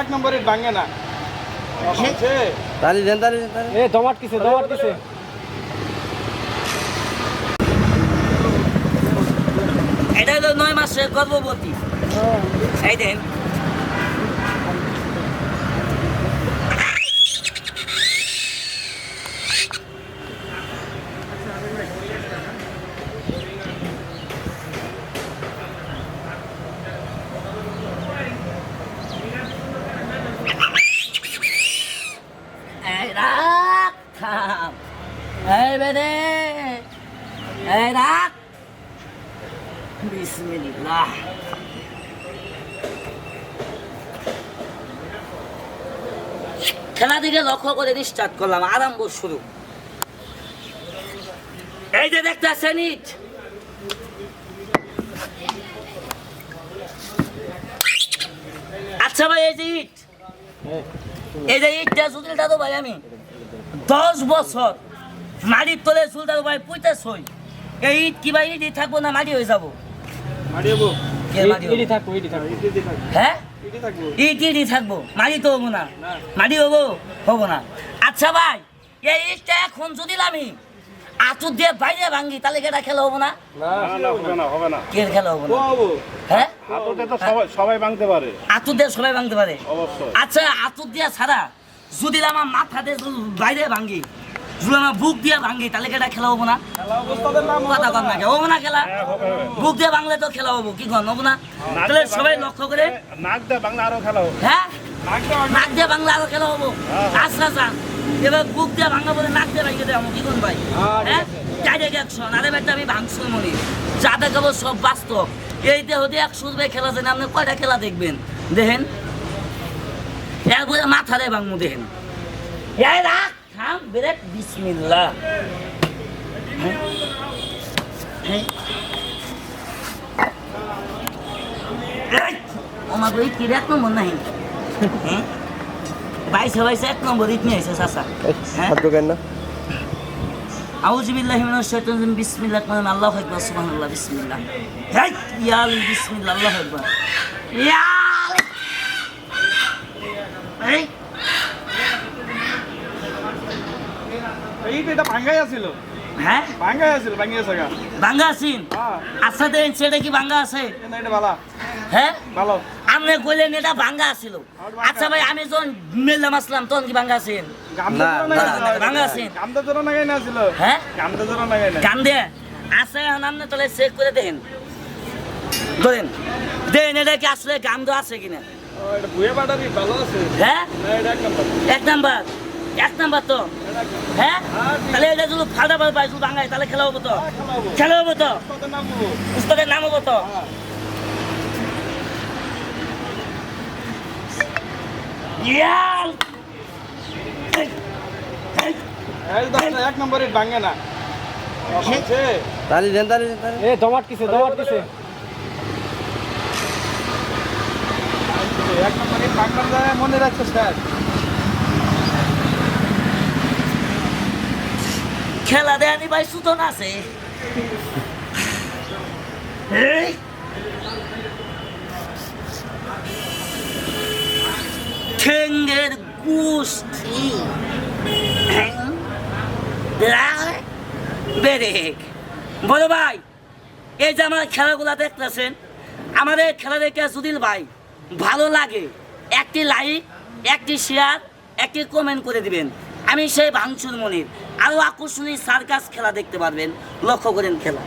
এক নম্বরে ভাঙে না। আছে তালি দেন তালি দেন তালি এ দমাট কিসে দমাট কিসে এটা হলো নয় মাসের গর্ভবতী। এই দেন এই রাখ থাম এই বেদে এই বিসমিল্লাহ। খেলা দিকে লক্ষ্য করে স্টার্ট করলাম আরম্ভ শুরু। এই যে দেখতেছেন ইট। আচ্ছা ভাই, এই যে ইট। এই যে ইটটা সুতিলটা তো ভাই আমি। দশ বছর মাটির তলে চুলটা ভাই পুঁতে সই। এই ইট কি ভাই থাকব না মাটি হয়ে যাব। হ্যাঁ? থাকব। ইট থাকব। মাটি তো হব না। না। মাটি হব হব না। আচ্ছা ভাই এই এখন যদি আমি আতুর দিয়ে বাইরে ভাঙ্গি তাহলে কেটা খেলা হব না? হবে কে খেলা হব না? হ্যাঁ? সবাই ভাঙতে পারে। আতুর দিয়ে সবাই ভাঙতে পারে। আচ্ছা আতুর দিয়া ছাড়া যদি আমার মাথা দিয়ে বাইরে ভাঙ্গি আমার বুক দিয়ে ভাঙ্গি তাহলে কেটা খেলা হব না কথা না হব না খেলা? হ্যাঁ, হবে, হবে। বুক দিয়ে বাংলা তো খেলা হব কি কন হব না? তাহলে সবাই লক্ষ্য করে। নাক দিয়ে বাংলা আরও খেলা হোক হ্যাঁ? নাক দিয়ে বাংলা আরও খেলা হব। হ্যাঁ। আচ্ছা আচ্ছা। এবার বুক দিয়ে বাংলা বলে নাক দিয়ে ভাঙিয়ে দেবো কি করুন ভাই? হ্যাঁ, হ্যাঁ? ডাইরেক্ট অ্যাকশন আরে ব্যাটা আমি ভাঙছুর মনি। যা দেখাবো সব বাস্তব। এই দেহ দিয়ে একশো রুপায় খেলা জানেন আপনি কয়টা খেলা দেখবেন? দেখেন? একবারে মাথারে ভাঙবো দেখেন। রাখ বিসমিল্লাহ হ্যাঁ? হ্যাঁ? এই, আমার বই কি এক নম্বর নাই? বাইশে বাইশে এক নম্বর নিয়ে এসে চাষা হ্যাঁ না আউযু বিল্লাহি মিনাশ শাইতানির রাজিম বিসমিল্লাহির রহমানির রহিম আল্লাহু আকবার সুবহানাল্লাহ বিসমিল্লাহ হেই ইয়াল বিসমিল্লাহ আল্লাহু আকবার ইয়াল এই এইটা এটা ভাঙ্গাই আছিল। হ্যাঁ ভাঙ্গাই আছিল ভাঙ্গি আছে গা। আছেন আচ্ছা দেন সেটা কি বাঙ্গা আছে? না এটা ভালো হ্যাঁ ভালো আপনি কইলেন এটা বাঙ্গা আছিল। আচ্ছা ভাই আমি যখন মেলাম আসলাম তখন কি বাঙ্গা আছেন ভাঙ্গা আছেন গামদা জোড়া নাগাই না ছিল হ্যাঁ গামদা জোড়া নাগাই না গান আছে এখন আপনি তাহলে চেক করে দেখেন। ধরেন দেন এটা কি আসলে তো আছে কিনা? হ্যাঁ এক নম্বর। এক নাম্বার তো। হ্যাঁ? তাহলে এটা যদি ফাটা পাল পাই শুধু বাঙালি তাহলে খেলা হব তো? হ্যাঁ, খেলা হব। তো? কত নাম হব। তো? এক নম্বরে ভাঙে না। আছে তালি দেন তালি দেন তালি এ দমাট কিসে দমাট কিসে এক নম্বরে মনে রাখছে স্যার। খেলা দেয়নি ভাই সুতন আছে। ঠেঙ্গের গুষ্টি বেরেক বলো ভাই, এই যে আমরা খেলাগুলা দেখতেছেন, আমাদের খেলা দেখে সুদিল ভাই, ভালো লাগে। একটি লাইক, একটি শেয়ার, একটি কমেন্ট করে দিবেন। আমি সেই ভাঙচুর মনির আরও আকর্ষণীয় সার্কাস খেলা দেখতে পারবেন লক্ষ্য করেন খেলা।